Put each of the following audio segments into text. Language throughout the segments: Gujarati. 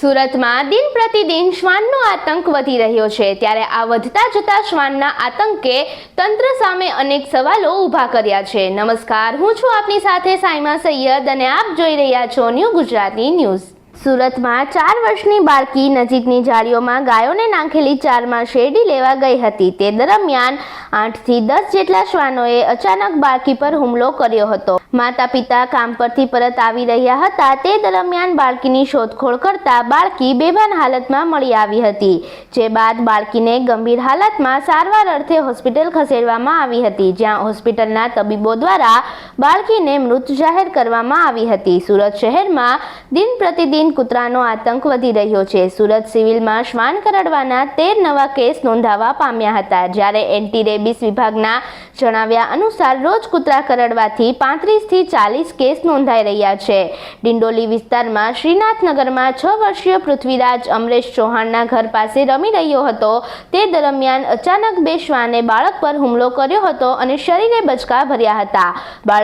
સુરતમાં દિન પ્રતિદિન શ્વાનનો આતંક વધી રહ્યો છે. ત્યારે આ વધતા જતા શ્વાનના આતંકે તંત્ર સામે અનેક સવાલો ઊભા કર્યા છે. નમસ્કાર, હું છું આપની સાથે સાયમા સૈયદ અને આપ જોઈ રહ્યા છો ન્યૂ ગુજરાતી ન્યૂઝ. સુરતમાં ચાર વર્ષની બાળકી નજીકની જાળીઓમાં ગાયોને નાખેલી ચારમાં શેરડી લેવા ગઈ હતી. તે દરમિયાન આઠથી દસ જેટલા શ્વાનોએ અચાનક બાળકી પર હુમલો કર્યો હતો. માતા પિતા કામ પરથી પરત આવી રહ્યા હતા. તે દરમિયાન બાળકીની શોધખોળ કરતા બાળકી બેભાન હાલતમાં મળી આવી હતી, જે બાદ બાળકીને ગંભીર હાલતમાં સારવાર અર્થે હોસ્પિટલ ખસેડવામાં આવી હતી, જ્યાં હોસ્પિટલના તબીબો દ્વારા બાળકીને મૃત જાહેર કરવામાં આવી હતી. સુરત શહેરમાં દિન પ્રતિદિન કૂતરાનો આતંક વધી રહ્યો છે. સુરત સિવિલમાં શ્વાન કરડવાના તેર નવા કેસ નોંધાવા પામ્યા હતા. જ્યારે એન્ટી રેબિસ વિભાગના જણાવ્યા અનુસાર રોજ કૂતરા કરડવાથી પાંત્રીસથી ચાલીસ કેસ નોંધાઈ રહ્યા છે. ડિંડોલી વિસ્તારમાં શ્રીનાથનગરમાં છ વર્ષીય પૃથ્વીરાજ અમરેશ ચૌહાણના ઘર પાસે રમી રહ્યો હતો. તે દરમિયાન અચાનક બે શ્વાને બાળક પર હુમલો કર્યો હતો અને શરીરે બચકા ભર્યા હતા.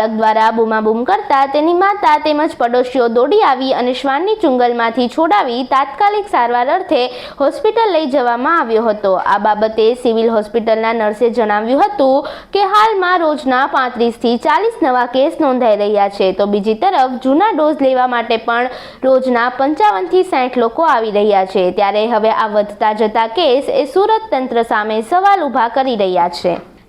બાળક દ્વારા બૂમાબૂમ કરતા તેની માતા તેમજ પડોશીઓ દોડી આવી અને શ્વાનની ચુંગલમાંથી છોડાવી તાત્કાલિક સારવાર અર્થે હોસ્પિટલ લઈ જવામાં આવ્યો હતો. આ બાબતે સિવિલ હોસ્પિટલના નર્સે જણાવ્યું હતું કે હાલમાં રોજના પાંત્રીસથી ચાલીસ નવા કેસ નોંધાઈ રહ્યા છે. તો બીજી તરફ, જૂના ડોઝ લેવા માટે પણ રોજના પંચાવનથી સાઠ લોકો આવી રહ્યા છે. ત્યારે હવે આ વધતા જતા કેસ એ સુરત તંત્ર સામે સવાલ ઊભા કરી રહ્યા છે.